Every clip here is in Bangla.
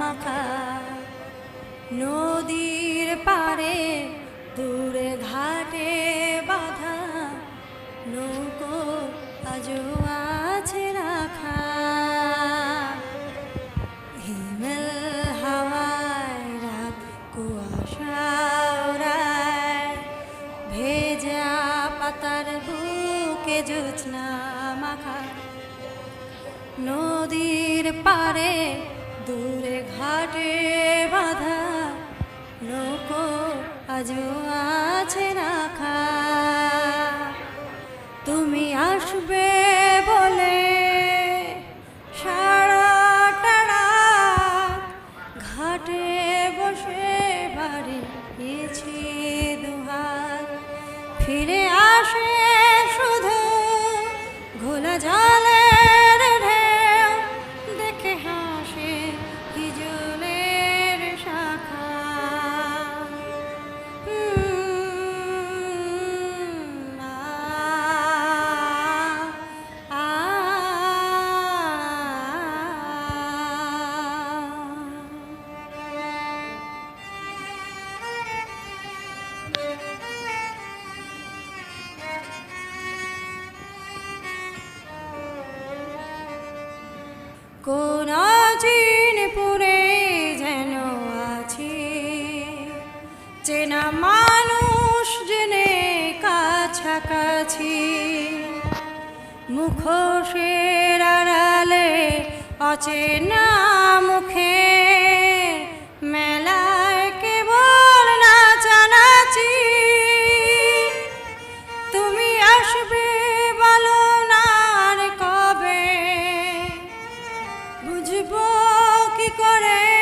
মাখা নদীর পারে দূরে ঘাটে বাঁধা নৌকো আজও আছে রাখা। হিমেল হাওয়ায় রাত কুয়াশা ভেজা পাতার বুকে জোৎস্না মাখা নদীর পারে দূরে ঘাটে বাঁধা নৌকো আজও আছে রাখা। তুমি আসবে বলে ঘাটে বসে ফিরে আসে শুধু ঘোলা জলের কোন পুরে যেন আছে? চেনা মানুষ জেনে কাছাকাছি। মুখোশের আড়ালে অচেনা মুখে করে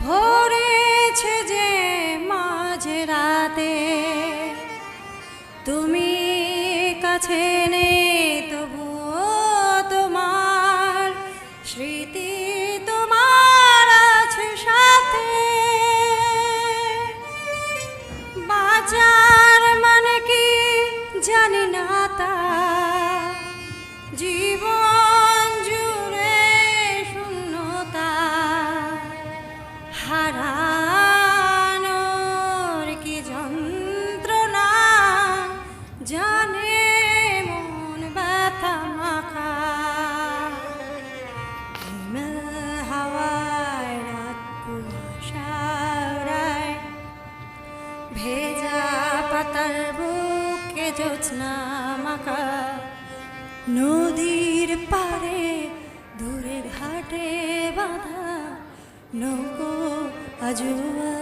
ভরেছে যে বুকে মাখা নদীর পারে দূরে ঘাটে বাঁধা নৌকো আজুয়া।